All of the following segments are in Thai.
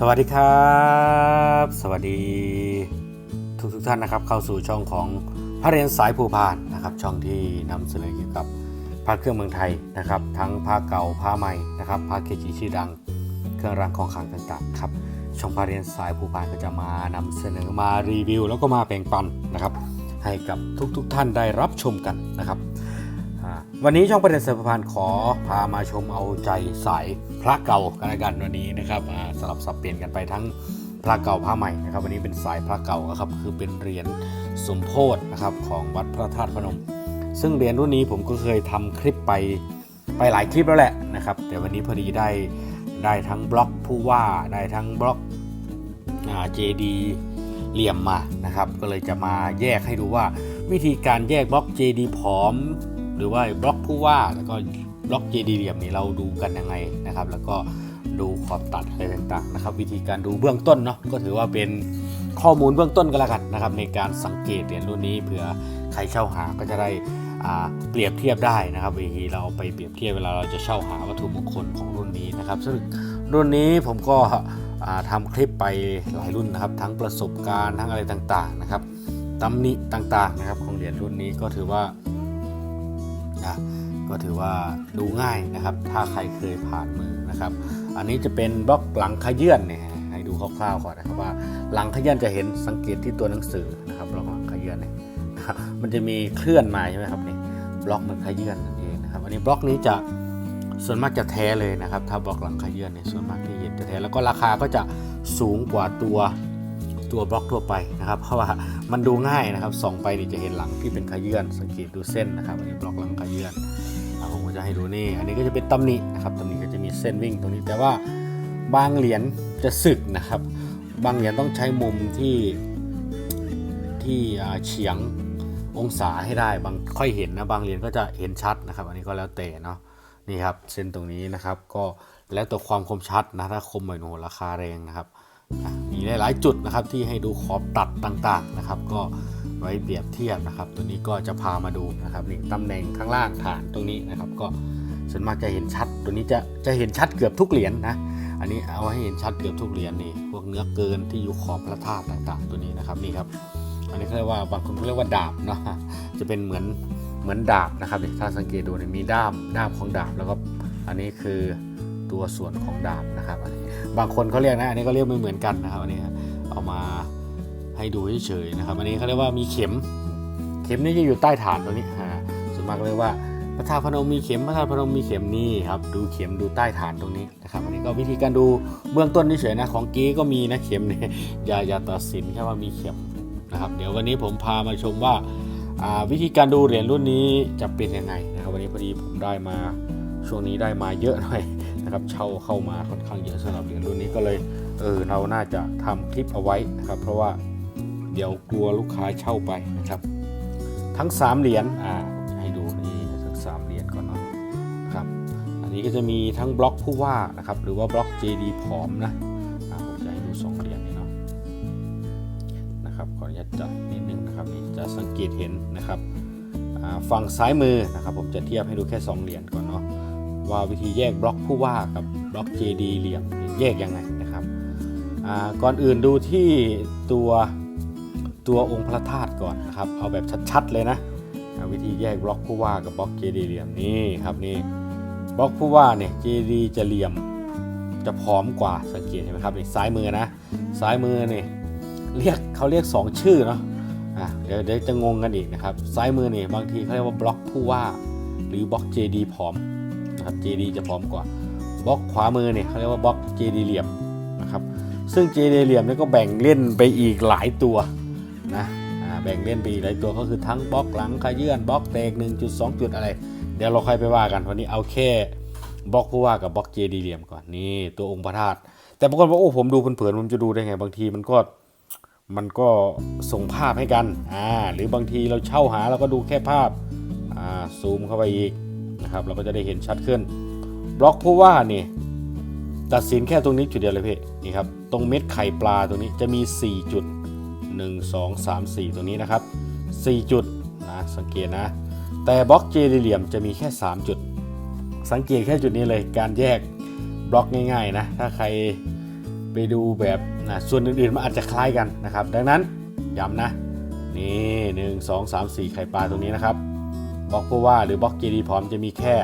สวัสดีครับ สวัสดีทุกทุกท่านนะครับ เข้าสู่ช่องของพระเรียนสายภูพานนะครับ ช่องที่นำเสนอเกี่ยวกับพระเครื่องเมืองไทยนะครับ ทั้งผ้าเก่าผ้าใหม่นะครับผ้าเกจิชื่อดัง เครื่องรางของขลังต่างๆครับช่องพระเรียนสายภูพานก็จะมานำเสนอมารีวิว แล้วก็มาแบ่งปันนะครับ ให้กับทุกๆทท่านได้รับชมกันนะครับ วันนี้ช่องประเด็นเสริมพานขอพามาชมเอาใจสายพระเก่ากันลกันวันนี้นะครับสลับสับเปลี่ยนกันไปทั้งพระเก่าพระใหม่นะครับ วันนี้เป็นสายพระเก่านะครับคือเป็นเหรียญสมโพธนะครับของวัดพระธาตุพนม ซึ่งเหรียญรุ่นนี้ผมก็เคยทำคลิปไปไปหลายคลิปแล้วแหละนะครับแต่วันนี้พอดีได้ได้ทั้งบล็อกผู้ว่าได้ทั้งบล็อกเจดีเหลี่ยมมานะครับ ก็เลยจะมาแยกให้ดูว่าวิธีการแยกบล็อกเจดีผอม หรือว่าบล็อกผู้ว่าแล้วก็บล็อกเจดีเหลี่ยมนี่เราดูกันยังไงนะครับ แล้วก็ดูขอบตัดอะไรต่างๆนะครับ วิธีการดูเบื้องต้นเนาะก็ถือว่าเป็นข้อมูลเบื้องต้นก็แล้วกันนะครับ ในการสังเกตเหรียญรุ่นนี้เผื่อใครเช่าหาก็จะได้เปรียบเทียบได้นะครับวิธีเราไปเปรียบเทียบเวลาเราจะเช่าหาวัตถุมงคลของรุ่นนี้นะครับซึ่งรุ่นนี้ผมก็อ่าทำคลิปไปหลายรุ่นนะครับ ทั้งประสบการณ์ทั้งอะไรต่างๆนะครับตำหนิต่างๆนะครับของเหรียญรุ่นนี้ก็ถือว่า นะก็ถือว่าดูง่ายนะครับ ถ้าใครเคยผ่านมือนะครับ อันนี้จะเป็นบล็อกหลังขยื่นเนี่ยให้ดูคร่าวๆก่อนนะครับว่าหลังขยื่นจะเห็นสังเกตที่ตัวหนังสือนะครับบล็อกหลังขยื่นเนี่ยมันจะมีเคลื่อนมาใช่ไหมครับนี่บล็อกมันขยื่นนั่นเองนะครับ อันนี้บล็อกนี้จะส่วนมากจะแท้เลยนะครับ ถ้าบล็อกหลังขยื่นเนี่ยส่วนมากที่เห็นจะแท้แล้วก็ราคาก็จะสูงกว่าตัว ตัวบล็อกทั่วไปนะครับ เพราะว่ามันดูง่ายนะครับส่องไปนี่จะเห็นหลังที่เป็นขยื่นสังเกตดูเส้นนะครับอันนี้บล็อกหลังขยื่นผมก็จะให้ดูนี่อันนี้ก็จะเป็นตำหนินะครับตำหนิก็จะมีเส้นวิ่งตรงนี้แต่ว่าบางเหรียญจะสึกนะครับ บางเหรียญต้องใช้มุมที่ที่อ่าเฉียงองศาให้ได้บางค่อยเห็นนะบางเหรียญก็จะเห็นชัดนะครับ อันนี้ก็แล้วแต่เนาะนี่ครับเส้นตรงนี้นะครับก็แล้วแต่ความคมชัดนะถ้าคมหน่อยโอ้โหราคาแรงนะครับ มีหลาย ๆ จุดนะครับที่ให้ดูขอบตัดต่างๆนะครับ ก็ไว้เปรียบเทียบนะครับ ตัวนี้ก็จะพามาดูนะครับนี่ตำแหน่งข้างล่างฐานตรงนี้นะครับ ก็ส่วนมากจะเห็นชัด ตัวนี้จะจะเห็นชัดเกือบทุกเหรียญนะอันนี้เอาให้เห็นชัดเกือบทุกเหรียญนี่พวกเนื้อเกินที่อยู่ขอบพระธาตุต่างๆ ตัวนี้นะครับนี่ครับอันนี้เขาเรียกว่าบางคนเขาเรียกว่าดาบเนาะจะเป็นเหมือนเหมือนดาบนะครับถ้าสังเกตดูเนี่ยมีด้ามด้ามของดาบแล้วก็อันนี้คือ ตัวส่วนของดาบนะครับอันนี้บางคนเขาเรียกนะอันนี้ก็เรียกไม่เหมือนกันนะครับอันนี้เอามาให้ดูเฉยๆนะครับอันนี้เขาเรียกว่ามีเข็ม เข็มนี่จะอยู่ใต้ฐานตรงนี้อ่าส่วนมากเรียกว่าพระธาตุพนมมีเข็มพระธาตุพนมมีเข็มนี่ครับดูเข็มดูใต้ฐานตรงนี้นะครับอันนี้ก็วิธีการดูเบื้องต้นเฉยๆนะของกี้ก็มีนะเข็มเนี่ยอย่าอย่าตัดสินแค่ว่ามีเข็มนะครับเดี๋ยววันนี้ผมพามาชมว่าอ่าวิธีการดูเหรียญรุ่นนี้จะเป็นยังไงนะครับวันนี้พอดีผมได้มาช่วงนี้ได้มาเยอะหน่อย นะครับเช่าเข้ามาค่อนข้างเยอะสำหรับเหรียญรุ่นนี้ก็เลยเออเราน่าจะทำคลิปเอาไว้นะครับ เพราะว่าเดี๋ยวกลัวลูกค้าเช่าไปนะครับ ทั้ง 3 เหรียญอ่าผมจะให้ดูนี่ทั้ง3เหรียญก่อนเนาะครับอันนี้ก็จะมีทั้งบล็อกผู้ว่านะครับหรือว่าบล็อก JD ผอมนะอ่าผมจะให้ดู 2 เหรียญนี่เนาะนะครับขออนุญาตจัดนิดนึงนะครับนี่จะสังเกตเห็นนะครับฝั่งซ้ายมือนะครับ ผมจะเทียบให้ดูแค่ 2 เหรียญก่อน ว่าวิธีแยกบล็อกผู้ว่ากับบล็อก JD เหลี่ยมแยกยังไงนะครับก่อนอื่นดูที่ตัวตัวองค์พระธาตุก่อนนะครับเอาแบบชัดๆเลยนะวิธีแยกบล็อกผู้ว่ากับบล็อกเจดีเหลี่ยมนี่ครับนี่บล็อกผู้ว่าเนี่ยเจดีจะเหลี่ยมจะพร้อมกว่าสังเกตเห็นไหมครับนี่ซ้ายมือนะซ้ายมือนี่เรียกเขาเรียก 2 ชื่อเนาะอะเดี๋ยวเดี๋ยวจะงงกันอีกนะครับซ้ายมือนี่บางทีเขาเรียกว่าบล็อกผู้ว่า หรือบล็อกเจดีพร้อม นะครับเจดีจะพร้อมกว่าบล็อกขวามือเนี่ยเขาเรียกว่าบล็อกเจดีเหลี่ยมนะครับซึ่งเจดีเหลี่ยมเนี่ยก็แบ่งเล่นไปอีกหลายตัวนะแบ่งเล่นไปอีกหลายตัวก็คือทั้งบล็อกหลังขยื่นบล็อกแตก1จุด2จุดอะไร เดี๋ยวเราค่อยไปว่ากันวันนี้เอาแค่บล็อกผู้ว่ากับบล็อกเจดีเหลี่ยมก่อนนี่ตัวองค์พระธาตุแต่บางคนบอกโอ้ผมดูเผินๆผมจะดูได้ไง บางทีมันก็มันก็ส่งภาพให้กันอ่าหรือบางทีเราเช่าหาเราก็ดูแค่ภาพอ่าซูมเข้าไปอีก นะครับเราก็จะได้เห็นชัดขึ้น บล็อกผู้ว่านี่ตัดสินแค่ตรงนี้จุดเดียวเลยพี่นี่ครับตรงเม็ดไข่ปลาตรงนี้จะมี 4 จุด 1 2 3 4 ตรงนี้นะครับ 4 จุดนะสังเกตนะ แต่บล็อกเจดีเหลี่ยมจะมีแค่ 3 จุด สังเกตแค่จุดนี้เลยการแยกบล็อกง่ายๆนะถ้าใครไปดูแบบนะส่วนอื่นๆมันอาจจะคล้ายกันนะครับ ดังนั้นย้ำนะนี่หนึ่งสองสามสี่ไข่ปลาตรงนี้นะครับ บล็อกเพราะว่าหรือบล็อกเจดีพร้อมจะมีแค่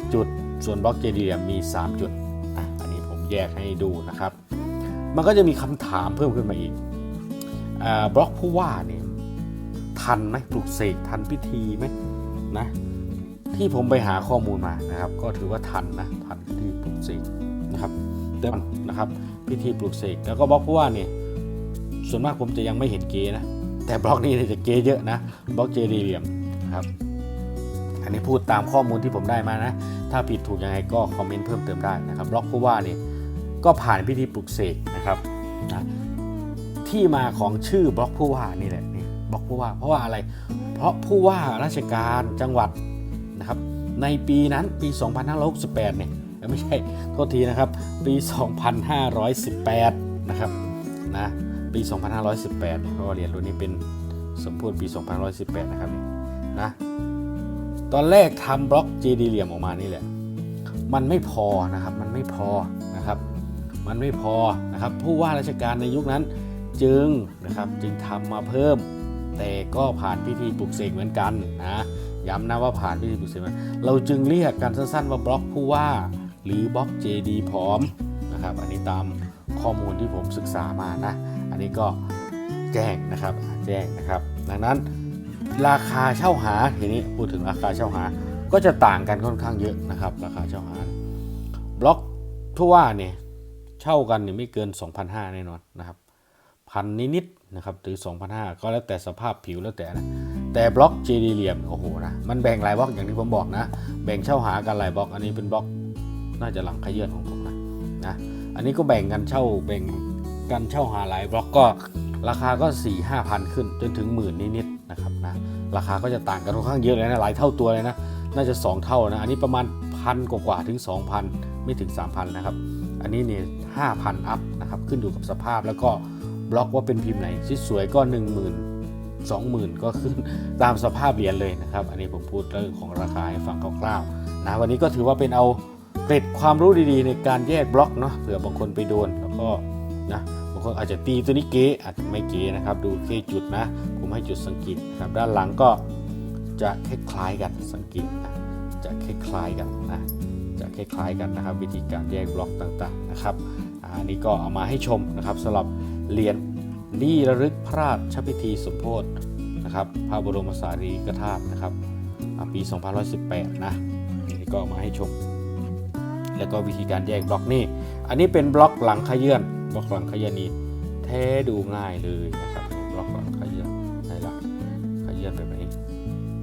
4 จุด ส่วนบล็อกเจดีมี 3 จุดอันนี้ผมแยกให้ดูนะครับ มันก็จะมีคำถามเพิ่มขึ้นมาอีกอบล็อกผู้ว่าเนี่ยทันไหมปลุกเสกทันพิธีไหมนะที่ผมไปหาข้อมูลมานะครับ ก็ถือว่าทันนะทันพิธีปลุกเสกนะครับเดิมนะครับพิธีปลุกเสกแล้วก็บล็อกผู้ว่าเนี่ยส่วนมากผมจะยังไม่เห็นเกนะแต่บล็อกนี้จะเกเยอะนะบล็อกเจดีเหลี่ยม ครับ อันนี้พูดตามข้อมูลที่ผมได้มานะ ถ้าผิดถูกยังไงก็คอมเมนต์เพิ่มเติมได้นะครับบล็อกผู้ว่าเนี่ยก็ผ่านพิธีปลุกเสกนะครับนะที่มาของชื่อบล็อกผู้ว่านี่แหละนี่บล็อกผู้ว่า เพราะว่าอะไร เพราะผู้ว่าราชการจังหวัดนะครับ ในปีนั้นปี 2568 เนี่ยเอ้ยไม่ใช่โทษทีนะครับ ปี 2518 นะครับนะปี 2518เนี่ยเพราะว่าเหรียญรุ่นนี้เป็นสมพธิปี 2518 นะครับ นะ ตอนแรกทำบล็อกเจดีเหลี่ยมออกมานี่แหละ มันไม่พอนะครับ มันไม่พอนะครับ มันไม่พอนะครับ ผู้ว่าราชการในยุคนั้นจึงนะครับจึงทำมาเพิ่ม แต่ก็ผ่านพิธีปลุกเสกเหมือนกันนะย้ำนะว่าผ่านพิธีปลุกเสกเหมือนเราจึงเรียกกันสั้นๆว่าบล็อกผู้ว่าหรือบล็อก JD พร้อมนะครับ อันนี้ตามข้อมูลที่ผมศึกษามานะ อันนี้ก็แจ้งนะครับแจ้งนะครับ ดังนั้น ราคาเช่าหาทีนี้พูดถึงราคาเช่าหา ก็จะต่างกันค่อนข้างเยอะนะครับ ราคาเช่าหา บล็อกผู้ว่าเนี่ยเช่ากันเนี่ยไม่เกิน 2,500แน่นอนนะครับพันนิดๆนะครับหรือ 2,500 ก็แล้วแต่สภาพผิวแล้วแต่นะแต่บล็อกเจดีเหลี่ยมโอ้โหนะมันแบ่งหลายบล็อกอย่างที่ผมบอกนะ แบ่งเช่าหากันหลายบล็อก อันนี้เป็นบล็อกน่าจะหลังขยื่นของผมนะนะอันนี้ก็แบ่งกันเช่าแบ่งกันเช่าหาหลายบล็อกก็ราคาก็4 5 0 0 0ขึ้นจนถึงหมื่นนิดๆนะครับนะ ราคาก็จะต่างกันค่อนข้างเยอะเลยนะหลายเท่าตัวเลยนะน่าจะ 2 เท่านะอันนี้ประมาณพันกว่าถึง 2,000 ไม่ถึง 3,000 นะครับ อันนี้เนี่ย5,000อัพนะครับขึ้นอยู่กับสภาพแล้วก็บล็อกว่าเป็นพิมพ์ไหนที่สวยก็ 1 0,000 20,000 ก็ขึ้นตามสภาพเหรียญเลยนะครับ อันนี้ผมพูดเรื่องของราคาให้ฟังคร่าวๆนะวันนี้ก็ถือว่าเป็นเอาเกร็ดความรู้ดีๆ ในการแยกบล็อกเนาะเผื่อบางคนไปโดนแล้วก็นะบางคนอาจจะตีตัวนี้เก๋อาจจะไม่เก๋นะครับ ดูแค่จุดนะ ผมให้จุดสังเกตนะครับด้านหลังก็จะคล้ายๆกันสังเกตนะจะคล้ายๆกันนะจะคล้ายๆกันนะครับ วิธีการแยกบล็อกต่างๆนะครับอาอันนี้ก็เอามาให้ชมนะครับสำหรับเหรียญนี่ระลึกพระราชพิธีสมโพธินะครับพระบรมสารีริกธาตุนะครับอ่าปี2118 นะนี่ก็เอามาให้ชม แล้วก็วิธีการแยกบล็อกนี่ อันนี้เป็นบล็อกหลังขยื่นบล็อกหลังขยื่นนี่แท้ดูง่ายเลยนะครับบล็อกหลังขยื่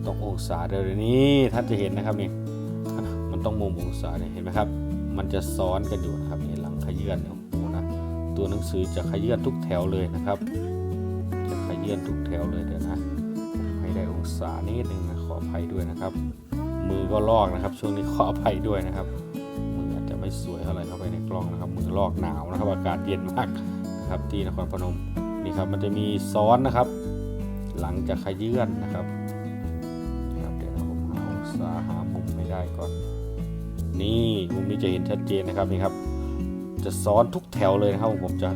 ต้ององศาเดี๋ยวนี้ท่านจะเห็นนะครับนี่มันต้องมุมองศาเนี่ยเห็นไหมครับ มันจะซ้อนกันอยู่นะครับนี่หลังขยื่นโอ้โหนะตัวหนังสือจะขยื่นทุกแถวเลยนะครับ จะขยื่นทุกแถวเลยเดี๋ยวนะให้ได้องศานิดนึงนะขออภัยด้วยนะครับ มือก็ลอกนะครับ ช่วงนี้ขออภัยด้วยนะครับมืออาจจะไม่สวยเท่าไหร่เข้าไปในกล้องนะครับ มือลอกหนาวนะครับ อากาศเย็นมากนะครับที่นครพนมนี่ครับมันจะมีซ้อนนะครับ หลังจากขยื่นนะครับ หาหามุมไม่ได้ก่อน นี่มุมนี้จะเห็นชัดเจนนะครับนี่ครับ จะซ้อนทุกแถวเลยนะครับผมจะ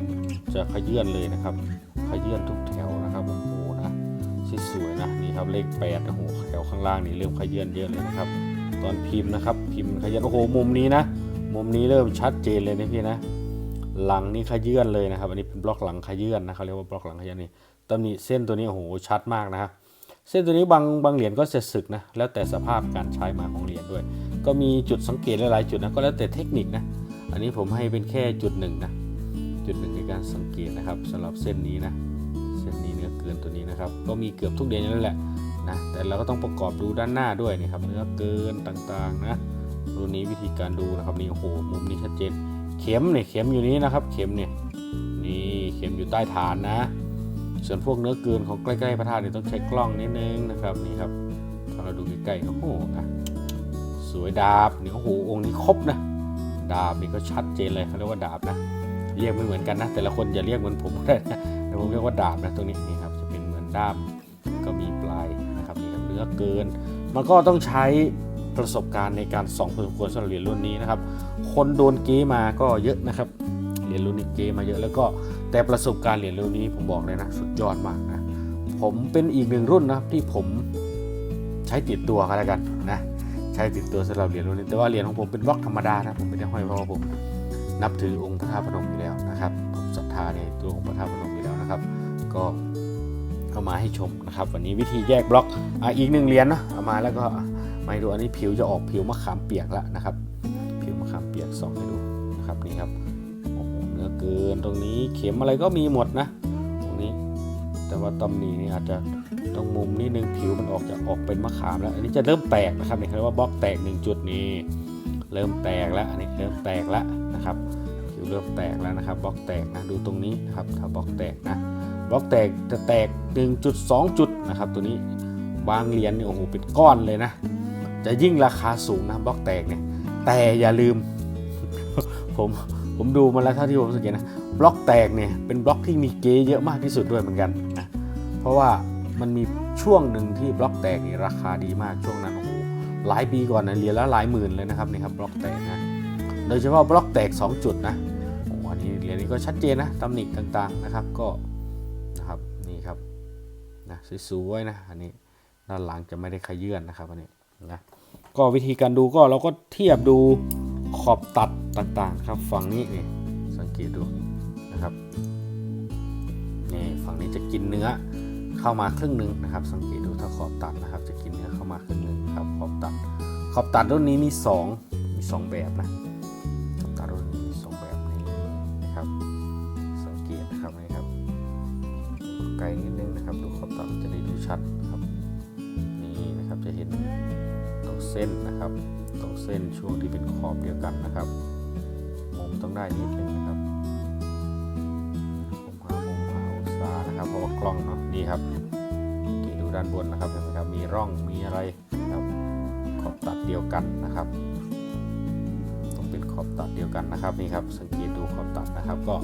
จะขยื่นเลยนะครับ ขยื่นทุกแถวนะครับโอ้โหนะสวยๆนะนี่ครับเลขแปดโอ้โหแถวข้างล่างนี่เริ่มขยื่นเยอะเลยนะครับ ตอนพิมพ์นะครับ พิมพ์ขยื่นโอ้โหมุมนี้นะ มุมนี้เริ่มชัดเจนเลยนะพี่นะหลังนี่ขยื่นเลยนะครับ อันนี้เป็นบล็อกหลังขยื่นนะเขาเรียกว่าบล็อกหลังขยื่นนี่ตำหนิเส้นตัวนี้โอ้โหชัดมากนะครับ เส้นตัวนี้บางบางเหรียญก็จะสึกนะแล้วแต่สภาพการใช้มาของเหรียญด้วย ก็มีจุดสังเกตหลายๆจุดนะก็แล้วแต่เทคนิคนะอันนี้ผมให้เป็นแค่จุดหนึ่งนะจุดหนึ่งในการสังเกตนะครับสำหรับเส้นนี้นะเส้นนี้เนื้อเกินตัวนี้นะครับ ก็มีเกือบทุกเดือนนั่นแหละนะแต่เราก็ต้องประกอบดูด้านหน้าด้วยนี่ครับเนื้อเกินต่างๆนะรุ่นนี้วิธีการดูนะครับนี่โอ้โหมุมนี้ชัดเจนเข็มเนี่ยเข็มอยู่นี้นะครับ เข็มเนี่ยนี่เข็มอยู่ใต้ฐานนะ ส่วนพวกเนื้อเกินของใกล้ๆพระธาตุเนี่ยต้องใช้กล้องนิดนึงนะครับนี่ครับถ้าเราดูใกล้ๆโอ้โหนะสวยดาบนี่โอ้โหองค์นี้ครบนะดาบนี่ก็ชัดเจนเลยเขาเรียกว่าดาบนะ เรียกไม่เหมือนกันนะ แต่ละคนอย่าเรียกเหมือนผมก็ได้นะแต่ผมเรียกว่าดาบนะตรงนี้นี่ครับจะเป็นเหมือนด้ามก็มีปลายนะครับนี่ครับเนื้อเกิน มันก็ต้องใช้ประสบการณ์ในการส่องพอสมควรสำหรับเหรียญรุ่นนี้นะครับ คนโดนเก้มาก็เยอะนะครับ เรียนรู้นิเกมาเยอะแล้วก็แต่ประสบการณ์เรียนรู้นี้ผมบอกเลยนะสุดยอดมากนะผมเป็นอีกหนึ่งรุ่นนะครับที่ผมใช้ติดตัวกันแล้วกันนะใช้ติดตัวสำหรับเรียนรู้นี้แต่ว่าเหรียนของผมเป็นบล็อกธรรมดานะผมไม่ได้ห้อยเพราะว่าผมนับถือองค์พระธาตุพนมอยู่แล้วนะครับผมศรัทธาในตัวองค์พระธาตุพนมอยู่แล้วนะครับ ก็เอามาให้ชมนะครับ วันนี้วิธีแยกบล็อกอะอีกหนึ่งเหรียญนะเอามาแล้วก็มาให้ดูอันนี้ผิวจะออกผิวมะขามเปียกแล้วนะครับ ผิวมะขามเปียกส่องให้ดูนะครับนี่ครับ เกินตรงนี้เข็มอะไรก็มีหมดนะ ตรงนี้ แต่ว่าตำหนินี่อาจจะตรงมุมนิดนึงผิวมันออกจะออกเป็นมะขามแล้ว อันนี้จะเริ่มแตกนะครับนี่เขาเรียกว่าบล็อกแตกหนึ่งจุดนี้เริ่มแตกแล้วอันนี้เริ่มแตกแล้วนะครับผิวเริ่มแตกแล้วนะครับบล็อกแตกนะดูตรงนี้นะครับถ้าบล็อกแตกนะบล็อกแตกจะแตก 1.2 จุดนะครับตัวนี้บางเหรียญเนี่ยโอ้โหเป็นก้อนเลยนะ จะยิ่งราคาสูงนะบล็อกแตกเนี่ยแต่อย่าลืม ผม ผมดูมาแล้วเท่าที่ผมสังเกตนะบล็อกแตกเนี่ยเป็นบล็อกที่มีเกเยอะมากที่สุดด้วยเหมือนกันนะเพราะว่ามันมีช่วงหนึ่งที่บล็อกแตกนี่ราคาดีมากช่วงนั้นโอ้โหหลายปีก่อนนะเหรียญละหลายหมื่นเลยนะครับนี่ครับบล็อกแตกนะโดยเฉพาะบล็อกแตก 2 จุดนะโอ้อันนี้เหรียญนี้ก็ชัดเจนนะตำหนิต่างๆนะครับก็นะครับนี่ครับนะสวยๆนะอันนี้ด้านหลังจะไม่ได้ขยื่นนะครับอันนี้นะก็วิธีการดูก็เราก็เทียบดูขอบตัด ต่างๆครับฝั่งนี้นี่สังเกตดูนะครับนี่ฝั่งนี้จะกินเนื้อเข้ามาครึ่งหนึ่งนะครับ สังเกตดูถ้าขอบตัดนะครับ จะกินเนื้อเข้ามาครึ่งหนึ่งครับขอบตัดขอบตัดรุ่นนี้มีสองมีสองแบบนะขอบตารุ่นนี้มีสองแบบนี้นะครับ สังเกตนะครับนี่ครับไกลนิดนึงนะครับ ดูขอบตาจะได้ดูชัดครับนี่นะครับจะเห็นตรงเส้นนะครับตรงเส้นช่วงที่เป็นขอบเดียวกันนะครับ ต้องได้นิดนึงนะครับผมหามุมหาองศานะครับเพราะว่ากล้องเนาะนี่ครับโอเคดูด้านบนนะครับเห็นไหมครับมีร่องมีอะไรครับขอบตัดเดียวกันนะครับต้องเป็นขอบตัดเดียวกันนะครับนี่ครับสังเกตดูขอบตัดนะครับ ก็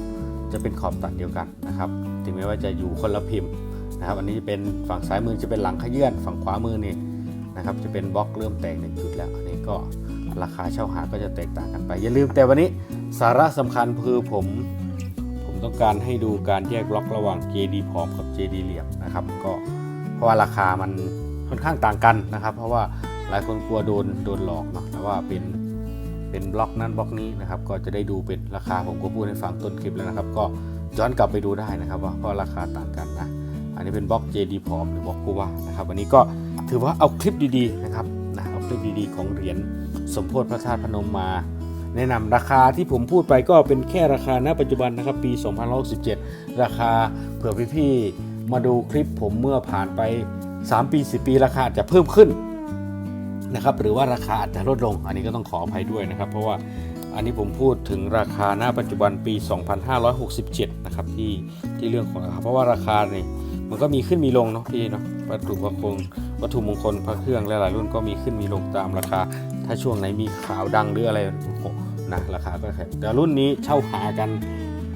จะเป็นขอบตัดเดียวกันนะครับ ถึงแม้ว่าจะอยู่คนละพิมพ์นะครับ อันนี้จะเป็นฝั่งซ้ายมือจะเป็นหลังขยื่นฝั่งขวามือนี่นะครับจะเป็นบล็อกเริ่มแตกหนึ่งจุดแล้วอันนี้ก็ราคาเช่าหาก็จะแตกต่างกันไป อย่าลืมแต่วันนี้ สาระสำคัญคือผม ผมต้องการให้ดูการแยกบล็อกระหว่าง JD พร้อมกับ JD เหลี่ยมนะครับ ก็เพราะว่าราคามันค่อนข้างต่างกันนะครับ เพราะว่าหลายคนกลัวโดนโดนหลอกเนาะแต่ว่าเป็นเป็นบล็อกนั้นบล็อกนี้นะครับ ก็จะได้ดูเป็นราคาผมก็พูดให้ฟังต้นคลิปแล้วนะครับ ก็ย้อนกลับไปดูได้นะครับ ว่าเพราะราคาต่างกันนะอันนี้เป็นบล็อก JD พร้อมหรือบล็อกกูว่านะครับวันนี้ก็ถือว่าเอาคลิปดีๆนะครับนะเอาคลิปดีๆของเหรียญสมโพธิพระธาตุพนมมา แนะนำราคาที่ผมพูดไปก็เป็นแค่ราคาณปัจจุบันนะครับปี2567 ราคาเผื่อพี่ๆมาดูคลิปผมเมื่อผ่านไป 3 ปี 10 ปีราคาจะเพิ่มขึ้นนะครับหรือว่าราคาอาจจะลดลง อันนี้ก็ต้องขออภัยด้วยนะครับ เพราะว่าอันนี้ผมพูดถึงราคาหน้าปัจจุบันปี 2567 นะครับที่ที่เรื่องของราคาเพราะว่าราคาเนี่ยมันก็มีขึ้นมีลงเนาะพี่เนาะวัตถุมงคลวัตถุมงคลพระเครื่องหลายๆรุ่นก็มีขึ้นมีลงตามราคา ถ้าช่วงไหนมีข่าวดังหรืออะไร นะราคาก็แข็งแต่รุ่นนี้เช่าหากัน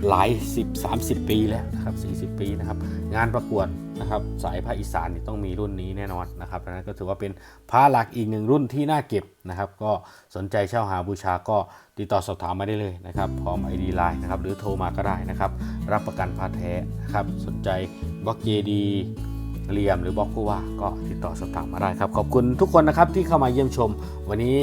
หลาย 10 30 ปีแล้วนะครับ40 ปีนะครับงานประกวดนะครับสายภาคอีสานนี่ต้องมีรุ่นนี้แน่นอนนะครับนั้นก็ถือว่าเป็นพระหลักอีกหนึ่งรุ่นที่น่าเก็บนะครับก็สนใจเช่าหาบูชาก็ติดต่อสอบถามมาได้เลยนะครับพร้อม ID Line นะครับหรือโทรมาก็ได้นะครับรับประกันพระแท้นะครับสนใจบล็อกเจดีเหลี่ยมหรือบล็อกผู้ว่าก็ติดต่อสอบถามมาได้ครับขอบคุณทุกคนนะครับที่เข้ามาเยี่ยมชม วันนี้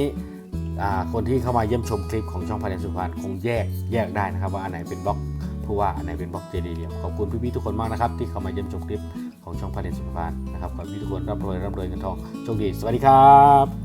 คนที่เข้ามาเยี่ยมชมคลิปของช่องพาเนสุพรรณคงแยกแยกได้นะครับ ว่าอันไหนเป็นบล็อกผู้ว่าอันไหนเป็นบล็อกเจดีเหลี่ยมขอบคุณพี่ๆทุกคนมากนะครับ ที่เข้ามาเยี่ยมชมคลิปของช่องพาเนสุพรรณนะครับขอให้พี่ทุกคนร่ำรวยร่ำรวยเงินทองโชคดีสวัสดีครับ